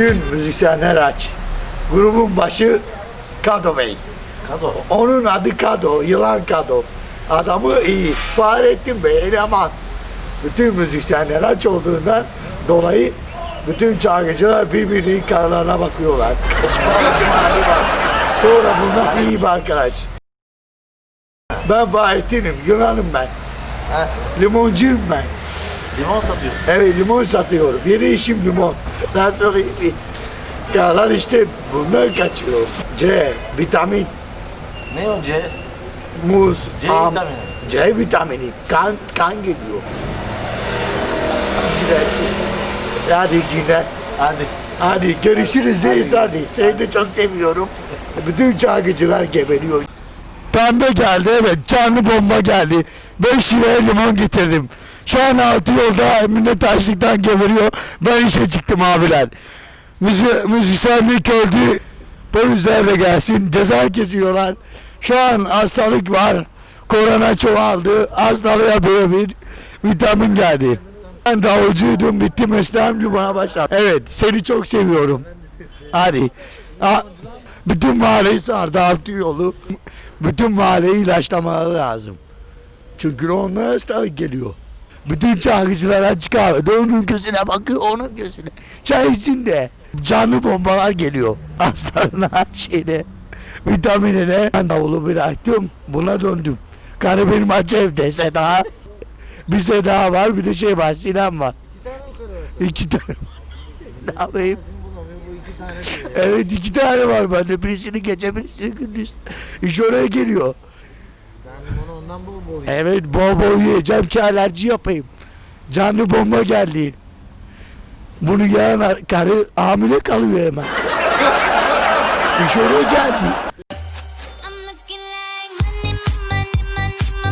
Bütün müzisyenler aç. Grubun başı Kado Bey. Kado. Onun adı Kado, yılan Kado. Adamı iyi. Fahrettin Bey, eleman. Bütün müzisyenler aç olduğundan dolayı bütün çalgıcılar birbirinin karlarına bakıyorlar. Kaçma ihtimali var. Sonra bunlar iyi bir arkadaş. Ben Fahrettin'im, yılanım ben. Ha, Limoncuyum ben. Limon satıyorsun. Evet limon satıyorum. Yeni işim limon. Nasıl iyi? Karlar işte bundan kaçıyor. C, vitamin, Ne o C? muz, C am- vitamini. C vitamini. Kan, kan geliyor. Hadi güne. Hadi. Hadi görüşürüz reis hadi. Seni de çok seviyorum. Bütün çalgıcılar geberiyor. Pembe geldi evet canlı bomba geldi. 5 liraya limon getirdim. Şu an altı yolda Emine Taşlık'tan geberiyor. Ben işe çıktım abiler. Müzi müzisyenlik öldü. Polisler de gelsin. Ceza kesiyorlar. Şu an hastalık var. Korona çoğaldı. Hastalığa böyle bir vitamin geldi. Ben davulcuydum. Bitti mesleğim limona başladım. Evet seni çok seviyorum. Hadi. Ha, bütün mahalleyi sardı altı yolu. Bütün mahalleyi ilaçlamaları lazım. Çünkü onlara hastalık geliyor. Bütün çalgıcılar açık kahvede onun gözüne bakıyor onun gözüne. Çay içsin de canlı bombalar geliyor. Hastalarına şeyine vitaminine. Ben davulu bıraktım buna döndüm. Karı benim aç evde Seda. Bir Seda var bir de şey var Sinan var. İki tane var. ne yapayım? Evet iki tane var bende. Birisini gece birisini gündüz. İş oraya geliyor. Onu ondan bol bol Evet bol bol yiyeceğim ki alerji yapayım. Canlı bomba geldi. Bunu yiyen karı hamile kalıyor hemen. İş oraya geldi.